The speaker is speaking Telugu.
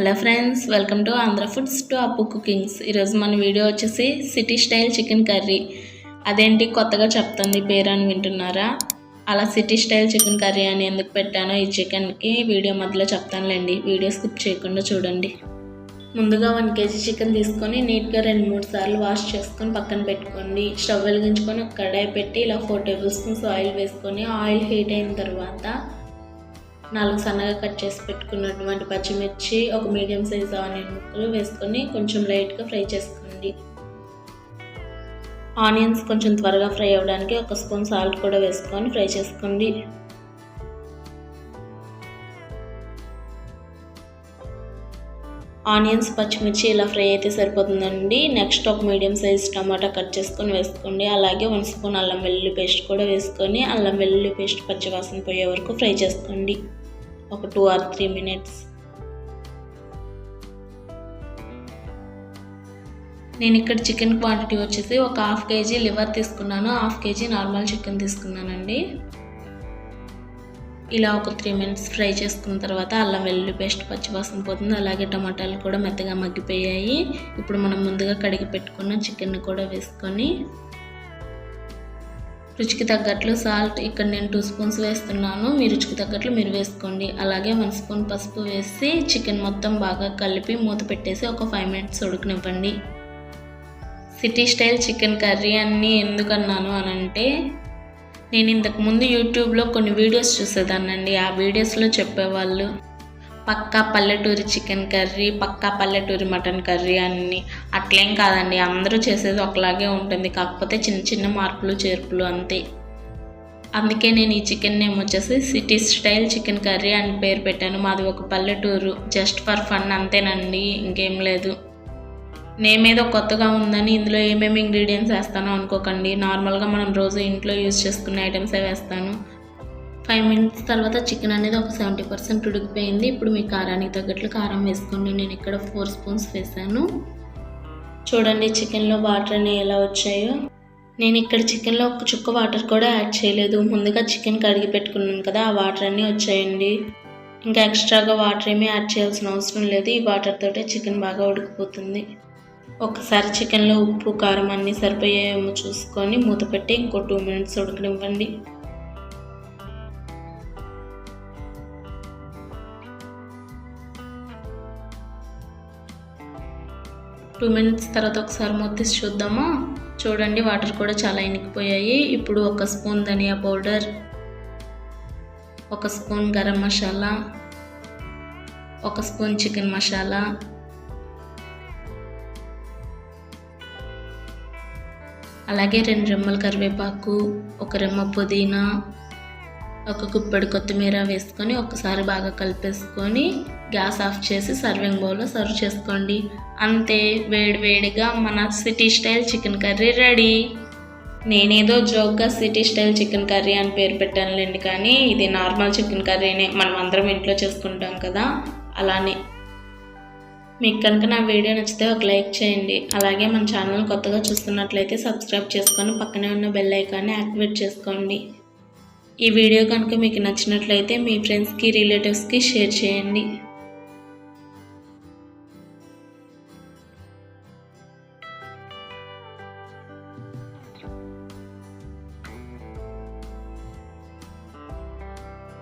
Hello friends welcome to Andhra foods to Appu cookings ఈరోజు మన వీడియో వచ్చేసి సిటీ స్టైల్ చికెన్ కర్రీ అదేంటి కొత్తగా చెప్తుంది పేరు అని వింటున్నారా? అలా సిటీ స్టైల్ చికెన్ కర్రీ అని ఎందుకు పెట్టానో ఈ చికెన్కి వీడియో మధ్యలో చెప్తానులేండి. వీడియో స్కిప్ చేయకుండా చూడండి. ముందుగా వన్ కేజీ చికెన్ తీసుకొని నీట్గా రెండు మూడు సార్లు వాష్ చేసుకొని పక్కన పెట్టుకోండి. స్టవ్ వెలిగించుకొని ఒక కడాయి పెట్టి ఇలా ఫోర్ టేబుల్ స్పూన్స్ ఆయిల్ వేసుకొని ఆయిల్ హీట్ అయిన తర్వాత నాలుగు సన్నగా కట్ చేసి పెట్టుకున్నటువంటి పచ్చిమిర్చి ఒక మీడియం సైజ్ ఆనియన్ ముక్కలు వేసుకొని కొంచెం లైట్గా ఫ్రై చేసుకోండి. ఆనియన్స్ కొంచెం త్వరగా ఫ్రై అవ్వడానికి ఒక స్పూన్ సాల్ట్ కూడా వేసుకొని ఫ్రై చేసుకోండి. ఆనియన్స్ పచ్చిమిర్చి ఇలా ఫ్రై అయితే సరిపోతుందండి. నెక్స్ట్ ఒక మీడియం సైజ్ టమాటా కట్ చేసుకొని వేసుకోండి. అలాగే వన్ స్పూన్ అల్లం వెల్లుల్లి పేస్ట్ కూడా వేసుకొని అల్లం వెల్లుల్లి పేస్ట్ పచ్చివాసన పోయే వరకు ఫ్రై చేసుకోండి. ఒక టూ ఆర్ త్రీ మినిట్స్. నేను ఇక్కడ చికెన్ క్వాంటిటీ వచ్చేసి ఒక హాఫ్ కేజీ లివర్ తీసుకున్నాను. హాఫ్ కేజీ నార్మల్ చికెన్ తీసుకున్నానండి. ఇలా ఒక త్రీ మినిట్స్ ఫ్రై చేసుకున్న తర్వాత అల్లం వెల్లుల్లి పేస్ట్ పచ్చివాసన పోతుంది. అలాగే టమాటాలు కూడా మెత్తగా మగ్గిపోయాయి. ఇప్పుడు మనం ముందుగా కడిగి పెట్టుకున్న చికెన్ కూడా వేసుకొని రుచికి తగ్గట్లు సాల్ట్ ఇక్కడ నేను టూ స్పూన్స్ వేస్తున్నాను. మీ రుచికి తగ్గట్లు మీరు వేసుకోండి. అలాగే వన్ స్పూన్ పసుపు వేసి చికెన్ మొత్తం బాగా కలిపి మూత పెట్టేసి ఒక ఫైవ్ మినిట్స్ ఉడకనివ్వండి. సిటీ స్టైల్ చికెన్ కర్రీ అన్నీ ఎందుకన్నాను అని అంటే నేను ఇంతకుముందు యూట్యూబ్లో కొన్ని వీడియోస్ చూసేదాన్నండి. ఆ వీడియోస్లో చెప్పేవాళ్ళు పక్కా పల్లెటూరి చికెన్ కర్రీ పక్కా పల్లెటూరి మటన్ కర్రీ అన్ని. అట్లేం కాదండి అందరూ చేసేది ఒకలాగే ఉంటుంది. కాకపోతే చిన్న చిన్న మార్పులు చేర్పులు అంతే. అందుకే నేను ఈ చికెన్ నేమ్ వచ్చేసి సిటీ స్టైల్ చికెన్ కర్రీ అని పేరు పెట్టాను. మాది ఒక పల్లెటూరు. జస్ట్ ఫర్ ఫన్ అంతేనండి ఇంకేం లేదు. నేమ్ ఏదో కొత్తగా ఉందని ఇందులో ఏమేమి ఇంగ్రీడియంట్స్ వేస్తానో అనుకోకండి. నార్మల్గా మనం రోజు ఇంట్లో యూజ్ చేసుకునే ఐటమ్సే వేస్తాను. ఫైవ్ మినిట్స్ తర్వాత చికెన్ అనేది ఒక సెవెంటీ పర్సెంట్ ఉడికిపోయింది. ఇప్పుడు మీ కారానికి తగ్గట్లు కారం వేసుకోండి. నేను ఇక్కడ ఫోర్ స్పూన్స్ వేసాను. చూడండి చికెన్లో వాటర్ అనేవి ఎలా వచ్చాయో. నేను ఇక్కడ చికెన్లో ఒక చుక్క వాటర్ కూడా యాడ్ చేయలేదు. ముందుగా చికెన్ కడిగి పెట్టుకున్నాను కదా ఆ వాటర్ అన్నీ వచ్చాయండి. ఇంకా ఎక్స్ట్రాగా వాటర్ ఏమీ యాడ్ చేయాల్సిన అవసరం లేదు. ఈ వాటర్ తోటే చికెన్ బాగా ఉడికిపోతుంది. ఒకసారి చికెన్లో ఉప్పు కారం అన్నీ సరిపోయేమో చూసుకొని మూత పెట్టి ఇంకో టూ మినిట్స్ ఉడకనివ్వండి. టూ మినిట్స్ తర్వాత ఒకసారి మూతీసి చూద్దామా? చూడండి వాటర్ కూడా చాలా ఇనికిపోయాయి. ఇప్పుడు ఒక స్పూన్ ధనియా పౌడర్ ఒక స్పూన్ గరం మసాలా ఒక స్పూన్ చికెన్ మసాలా అలాగే రెండు రెమ్మల కరివేపాకు ఒక రెమ్మ పుదీనా ఒక కుప్పడి కొత్తిమీర వేసుకొని ఒకసారి బాగా కలిపేసుకొని గ్యాస్ ఆఫ్ చేసి సర్వింగ్ బౌల్లో సర్వ్ చేసుకోండి. అంతే వేడివేడిగా మన city style chicken curry ready. నేనేదో జోక్గా సిటీ స్టైల్ చికెన్ కర్రీ అని పేరు పెట్టానులేండి కానీ ఇది నార్మల్ చికెన్ కర్రీనే మనం అందరం ఇంట్లో చేసుకుంటాం కదా అలానే. మీకు కనుక నా వీడియో నచ్చితే ఒక లైక్ చేయండి. అలాగే మన ఛానల్ కొత్తగా చూస్తున్నట్లయితే సబ్స్క్రైబ్ చేసుకొని పక్కనే ఉన్న బెల్ ఐకాన్ని యాక్టివేట్ చేసుకోండి. ఈ వీడియో కనుక మీకు నచ్చినట్లయితే మీ ఫ్రెండ్స్కి రిలేటివ్స్కి షేర్ చేయండి.